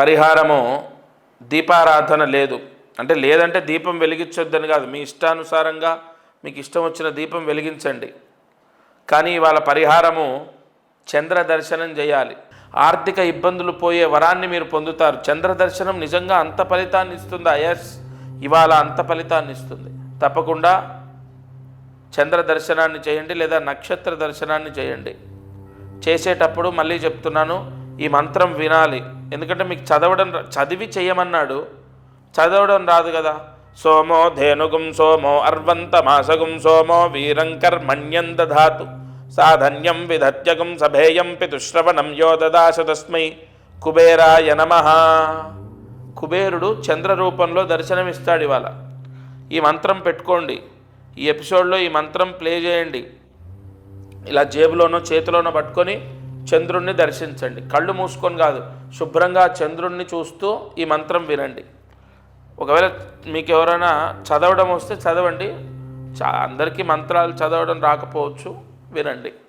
పరిహారము దీపారాధన లేదు. అంటే లేదంటే దీపం వెలిగించొద్దని కాదు. మీ ఇష్టానుసారంగా మీకు ఇష్టం వచ్చిన దీపం వెలిగించండి. కానీ ఇవాళ పరిహారము చంద్ర దర్శనం చేయాలి. ఆర్థిక ఇబ్బందులు పోయే వరాన్ని మీరు పొందుతారు. చంద్ర దర్శనం నిజంగా అంత ఫలితాన్ని ఇస్తుందా? ఎస్ ఇవాళ అంత ఫలితాన్ని ఇస్తుంది. తప్పకుండా చంద్ర దర్శనాన్ని చేయండి లేదా నక్షత్ర దర్శనాన్ని చేయండి. చేసేటప్పుడు మళ్ళీ చెప్తున్నాను ఈ మంత్రం వినాలి. ఎందుకంటే మీకు చదవడం చదివి చేయమన్నాడు. చదవడం రాదు కదా. సోమో ధేనుగుం సోమో అర్వంత మాసగుం సోమో వీరం కర్మణ్యం దధాతు సాధన్యం విధత్యగం సభేయం పితుశ్రవణం యోదదాశ తస్మై కుబేరాయ నమ. కుబేరుడు చంద్ర రూపంలో దర్శనమిస్తాడు ఇవాళ. ఈ మంత్రం పెట్టుకోండి. ఈ ఎపిసోడ్లో ఈ మంత్రం ప్లే చేయండి. ఇలా జేబులోనో చేతిలోనో పట్టుకొని చంద్రుణ్ణి దర్శించండి. కళ్ళు మూసుకొని కాదు శుభ్రంగా చంద్రుణ్ణి చూస్తూ ఈ మంత్రం వినండి. ఒకవేళ మీకు ఎవరైనా చదవడం వస్తే చదవండి. చా అందరికీ మంత్రాలు చదవడం రాకపోవచ్చు వినండి.